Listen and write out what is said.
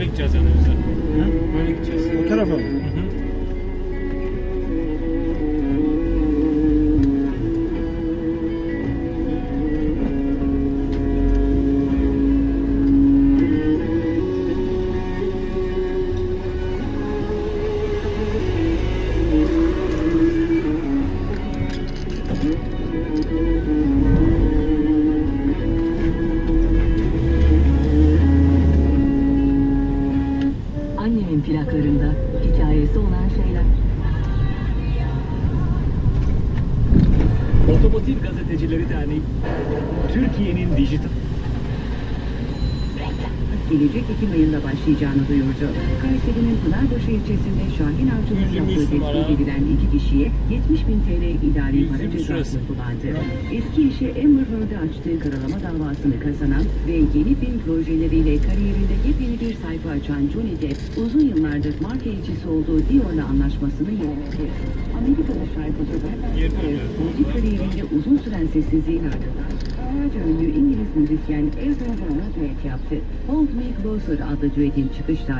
Böyle gideceğiz yani biz de. Böyle gideceğiz. O tarafa mı? Thank you. Film plaklarında hikayesi olan şeyler. Otomotiv Gazetecileri Derneği, Türkiye'nin dijital gelecek Ekim ayında başlayacağını duyurdu. Kayseri'nin Pınarbaşı ilçesinde Şahin Avcı'nın 123 yaptığı tespit edilen iki kişiye 70 bin TL idari para 123 cezası kullandı. Eski eşi Amber Heard'e açtığı karalama davasını kazanan ve yeni film projeleriyle kariyerinde yepyeni bir sayfa açan Johnny Depp, uzun yıllardır marka elçisi olduğu Dior'la anlaşmasını yeniledi. Amerika'da şarkıcı Bernard Sanders, müzik kariyerinde uzun süren sessizliğin ardından Dünyaca ünlü müzisyen Elton John'la düet yaptı. Hold Me Closer adlı düetin çıkış tarihi